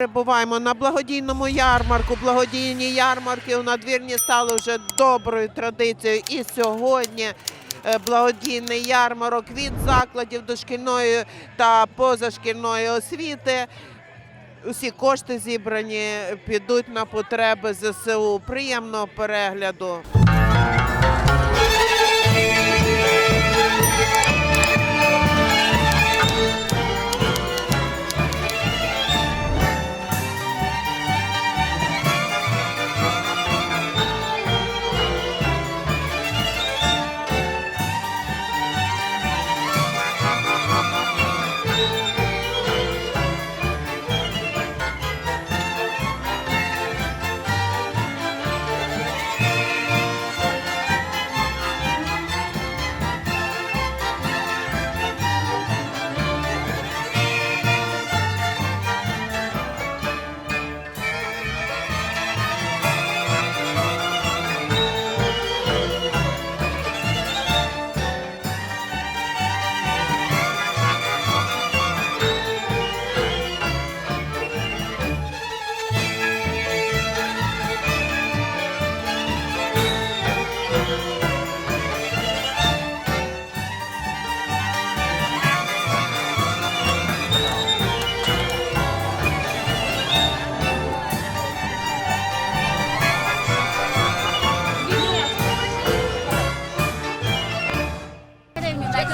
Перебуваємо на благодійному ярмарку. Благодійні ярмарки у надвірні стали вже доброю традицією. І сьогодні е, благодійний ярмарок від закладів дошкільної та позашкільної освіти. Усі кошти зібрані підуть на потреби ЗСУ. Приємного перегляду.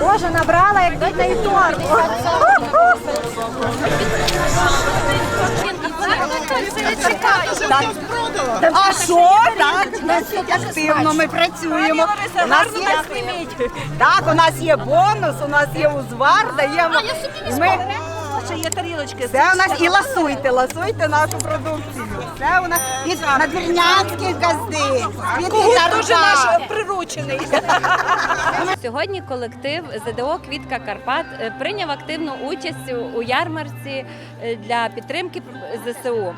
Боже, набрала як дітей торт. А що? Так, досить активно ми працюємо. У нас є, так, у нас є бонус, у нас є узвар, даємо. Ми, Ще є тарілочки. це у нас і ласуйте, ласуйте нашу продукцію. Це у нас і надвірнянські газди. Кого теж наш приручений. Сьогодні колектив ЗДО Квітка Карпат е, прийняв активну участь у- у ярмарці е, для підтримки ЗСУ.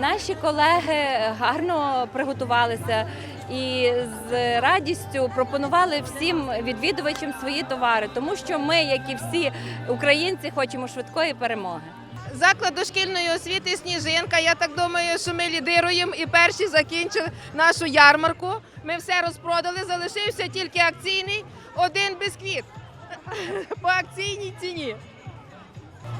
Наші колеги гарно приготувалися і з радістю пропонували всім відвідувачам свої товари, тому що ми, як і всі українці, хочемо швидкої перемоги. Заклад дошкільної освіти Сніжинка. Я так думаю, що ми лідируємо і перші закінчили нашу ярмарку. Ми все розпродали, залишився тільки акційний один бісквіт по акційній ціні.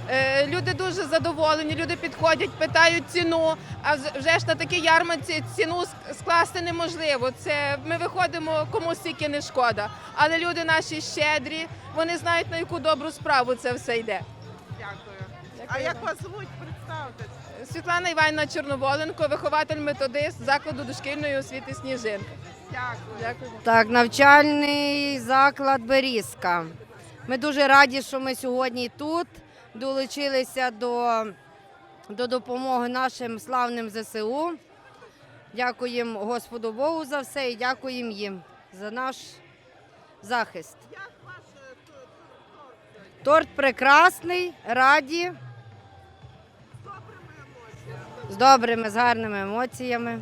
Е, Люди дуже задоволені, люди підходять, питають ціну. А вже ж на такій ярмарці ціну скласти неможливо. Це ми виходимо комусь тільки не шкода. Але люди наші щедрі, вони знають на яку добру справу це все йде. Дякую. А як вас звуть? Представтесь. Світлана Іванівна Чорноволенко, вихователь методист закладу дошкільної освіти Сніжинка. Дякую. Дякую. Так, навчальний заклад Берізка. Ми дуже раді, що ми сьогодні тут долучилися до, до допомоги нашим славним ЗСУ. Дякуємо Господу Богу за все і дякуємо їм за наш захист. Торт прекрасний, раді. З добрими, з гарними емоціями.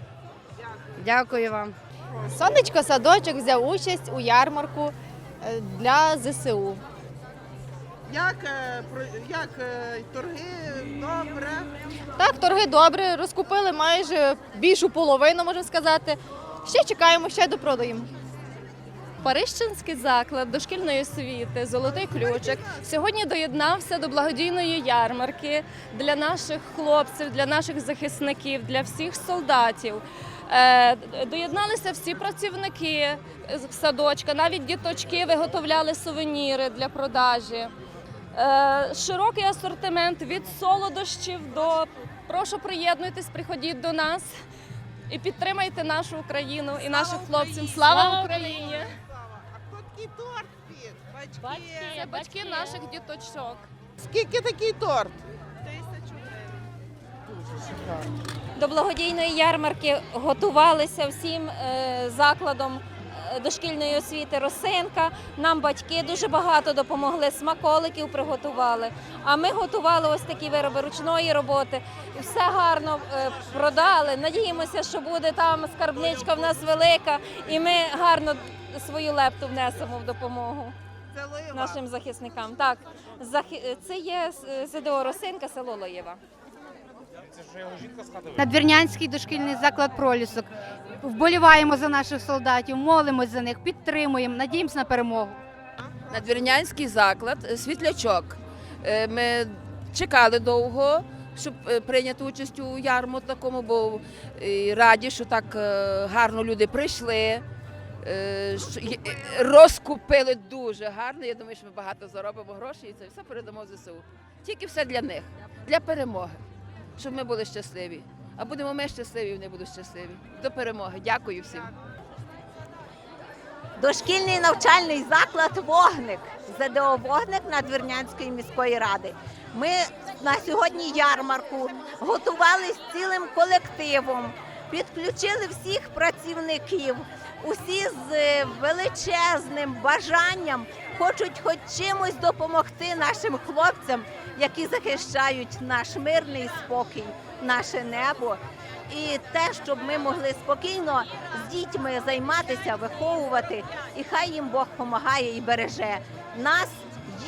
Дякую вам. Сонечко садочок взяв участь у ярмарку е, для ЗСУ. Як, е, про- як е, торги? Добре. Так, торги добре, розкупили майже більшу половину, можна сказати. Ще чекаємо, ще допродаємо. Парижчинський заклад дошкільної освіти Золотий ключик сьогодні доєднався до благодійної ярмарки для наших хлопців, для наших захисників, для всіх солдатів. Е, Доєдналися всі працівники з садочка, навіть діточки виготовляли сувеніри для продажі. Е, Широкий асортимент від солодощів до прошу приєднуйтесь, приходіть до нас і підтримайте нашу Україну і наших хлопців. Слава Україні! А хто такий торт під? Батьки. Батьки, батьки наших діточок. Скільки такий торт? Тисячу гривень. До благодійної ярмарки готувалися всім е, закладом дошкільної освіти Росинка. Нам батьки дуже багато допомогли, смаколиків приготували. А ми готували ось такі вироби ручної роботи. Все гарно е, продали. Надіємося, що буде там скарбничка в нас велика, і ми гарно свою лепту внесемо в допомогу нашим захисникам. Так, це є е, ЗДО Росинка, село Лоєва. Надвірнянський дошкільний заклад пролісок. Вболіваємо за наших солдатів, молимось за них, підтримуємо, надіємося на перемогу. Надвірнянський заклад е, світлячок. Е, Ми чекали довго, щоб е, прийняти участь у ярму такому, бо раді, що так гарно люди прийшли. Розкупили дуже гарно. Я думаю, що ми багато заробимо грошей і це все передамо ЗСУ. Тільки все для них, для перемоги, щоб ми були щасливі. А будемо ми щасливі, вони будуть щасливі. До перемоги. Дякую всім. Дошкільний навчальний заклад Вогник, ЗДО Вогник Надвірнянської міської ради. Ми на сьогодні ярмарку готувалися цілим колективом, підключили всіх працівників. Усі з е, величезним бажанням хочуть хоч чимось допомогти нашим хлопцям, які захищають наш мирний спокій, наше небо. І те, щоб ми могли спокійно з дітьми займатися, виховувати, і хай їм Бог допомагає і береже нас,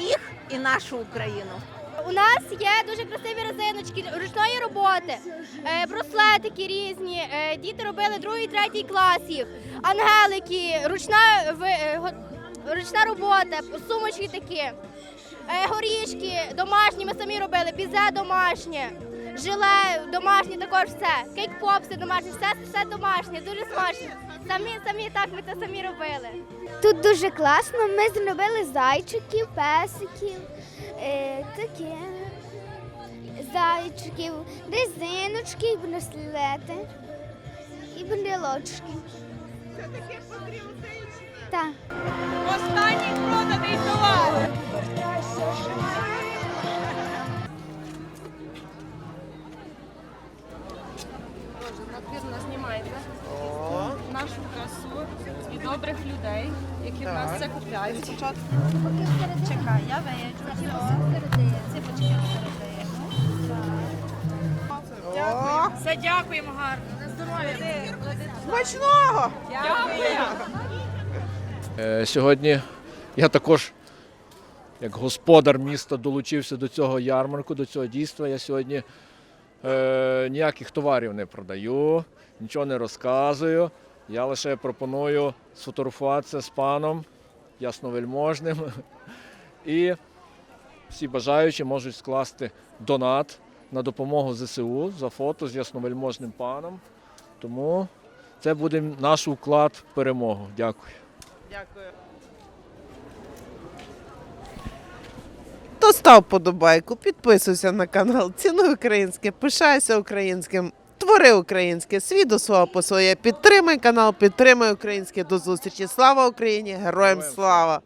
їх і нашу Україну. У нас є дуже красиві резиночки ручної роботи, е, браслетики різні. е, Діти робили другий, третій класів, ангелики, ручна е, ручна робота, сумочки такі, е, горішки домашні. Ми самі робили, бізе домашнє, жиле домашнє, також все. Кейк-попси домашні, все, все домашнє, дуже смачно. Самі, самі так ми це самі робили. Тут дуже класно. Ми зробили зайчиків, песиків, е, таке, зайчиків, резиночки, браслети і брелочки. Це таке патріотичне. Так. Останній проданий товар. Надвірно знімаєте нашу красу і добрих людей, які в нас це купляють. Чекай, я виїжджу. Ціпочки о, Все, дякуємо гарно. На здоров'я. смачного! Е, Сьогодні я також, як господар міста, долучився до цього ярмарку, до цього дійства. Я сьогодні е, ніяких товарів не продаю, нічого не розказую. Я лише пропоную сфотографуватися з паном ясновельможним. І всі бажаючі можуть скласти донат на допомогу ЗСУ за фото з ясновельможним паном. Тому це буде наш уклад в перемогу. Дякую. Дякую. То став подобайку, підписуйся на канал, цінуй українське, пишайся українським, твори українське, свій до свого по своє. Підтримай канал, підтримай українське. До зустрічі. Слава Україні! Героям слава!